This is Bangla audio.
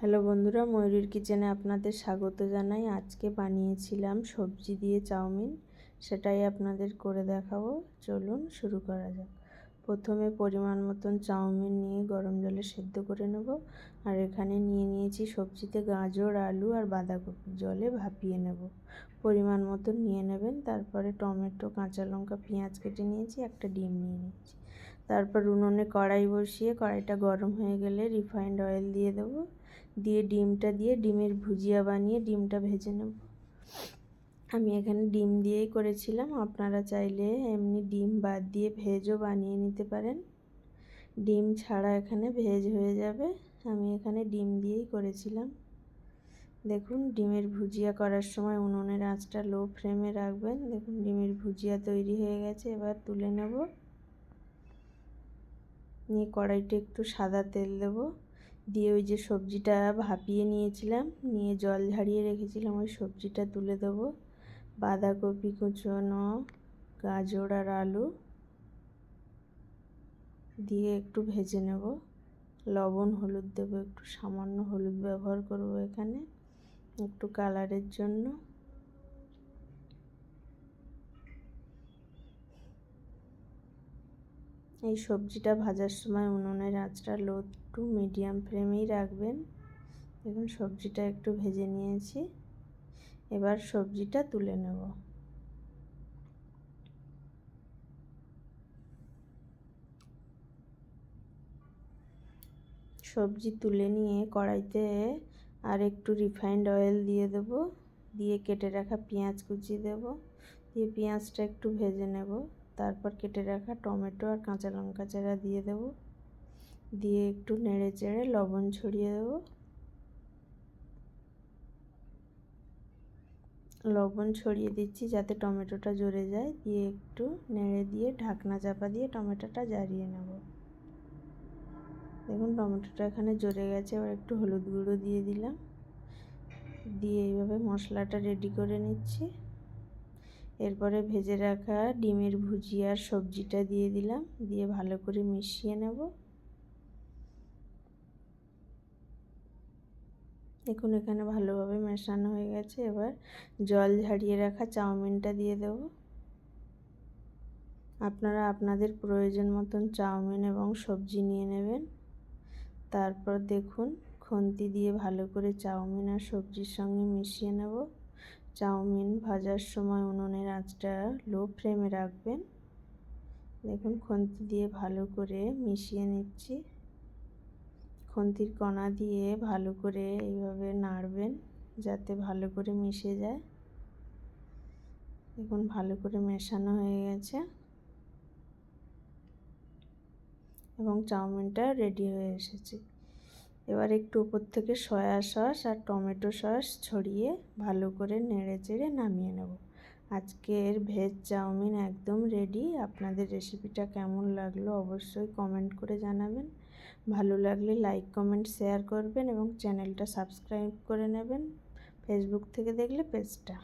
হ্যালো বন্ধুরা, ময়ূরীর কিচেনে আপনাদের স্বাগত জানাই। আজকে বানিয়েছিলাম সবজি দিয়ে চাউমিন, সেটাই আপনাদের করে দেখাবো। চলুন শুরু করা যাক। প্রথমে পরিমাণ মতন চাউমিন নিয়ে গরম জলে সেদ্ধ করে নেব। আর এখানে নিয়ে নিয়েছি সবজিতে গাজর, আলু আর বাঁধাকপি জলে ভাপিয়ে নেব। পরিমাণ মতন নিয়ে নেবেন, তারপরে টমেটো, কাঁচা লঙ্কা, পেঁয়াজ কেটে নিয়েছি, একটা ডিম নিয়ে নিয়েছি। তারপর উনুনে কড়াই বসিয়ে কড়াইটা গরম হয়ে গেলে রিফাইন্ড অয়েল দিয়ে দেবো। দিয়ে ডিমটা দিয়ে ডিমের ভুজিয়া বানিয়ে ডিমটা ভেজে নেব। আমি এখানে ডিম দিয়েই করেছিলাম। আপনারা চাইলে এমনি ডিম বাদ দিয়ে ভেজও বানিয়ে নিতে পারেন। ডিম ছাড়া এখানে ভেজ হয়ে যাবে। আমি এখানে ডিম দিয়েই করেছিলাম। দেখুন, ডিমের ভুজিয়া করার সময় উনুনের আঁচটা লো ফ্লেমে রাখবেন। দেখুন, ডিমের ভুজিয়া তৈরি হয়ে গেছে। এবার তুলে নেব। নিয়ে কড়াইটা একটু সাদা তেল দেবো। দিয়ে ওই যে সবজিটা ভাপিয়ে নিয়েছিলাম, নিয়ে জল ঝাড়িয়ে রেখেছিলাম, ওই সবজিটা তুলে দেবো। বাঁধাকপি কুচোনো, গাজর আর আলু দিয়ে একটু ভেজে নেব। লবণ, হলুদ দেবো, একটু সামান্য হলুদ ব্যবহার করব এখানে, একটু কালারের জন্য। এই সবজিটা ভাজার সময় উনুনের আঁচটা লো টু মিডিয়াম ফ্লেমেই রাখবেন। দেখুন, সবজিটা একটু ভেজে নিয়েছি। এবার সবজিটা তুলে নেব। সবজি তুলে নিয়ে কড়াইতে আর একটু রিফাইন্ড অয়েল দিয়ে দেব। দিয়ে কেটে রাখা পেঁয়াজ কুচি দেব। দিয়ে পেঁয়াজটা একটু ভেজে নেব। তারপর কেটে রাখা টমেটো আর কাঁচা লঙ্কা চারা দিয়ে দেবো। দিয়ে একটু নেড়ে চেড়ে লবণ ছড়িয়ে দেবো। লবণ ছড়িয়ে দিচ্ছি যাতে টমেটোটা জ্বরে যায়। দিয়ে একটু নেড়ে দিয়ে ঢাকনা চাপা দিয়ে টমেটোটা জ্বারিয়ে নেব। দেখুন টমেটোটা এখানে জ্বরে গেছে, এবার একটু হলুদ গুঁড়ো দিয়ে দিলাম। দিয়ে এইভাবে মশলাটা রেডি করে নিচ্ছি। এরপরে ভেজে রাখা ডিমের ভুজিয়ার সবজিটা দিয়ে দিলাম, দিয়ে ভালো করে মিশিয়ে নেব। দেখুন, এখানে ভালোভাবে মেশানো হয়ে গেছে। এবার জল ঝাড়িয়ে রাখা চাউমিনটা দিয়ে দেব। আপনারা আপনাদের প্রয়োজন মতন চাউমিন এবং সবজি নিয়ে নেবেন। তারপর দেখুন, খন্তি দিয়ে ভালো করে চাউমিন আর সবজির সঙ্গে মিশিয়ে নেব। চাউমিন ভাজার সময় উনুনের আঁচটা লো ফ্লেমে রাখবেন। দেখুন, খন্তি দিয়ে ভালো করে মিশিয়ে নিচ্ছি। খন্তির কণা দিয়ে ভালো করে এইভাবে নাড়বেন যাতে ভালো করে মিশে যায়। দেখুন, ভালো করে মেশানো হয়ে গেছে। এবং চাউমিনটা রেডি হয়ে এসেছে। এবার একটু উপর থেকে সয়া সস আর টমেটো সস ছড়িয়ে ভালো করে নেড়ে চেড়ে নামিয়ে নেব। আজকের ভেজ চাউমিন একদম রেডি আপনাদের রেসিপিটা কেমন লাগল অবশ্যই কমেন্ট করে জানাবেন। ভালো লাগলে লাইক কমেন্ট শেয়ার করবেন এবং চ্যানেলটা সাবস্ক্রাইব করে নেবেন। ফেসবুক থেকে দেখলে পেজটা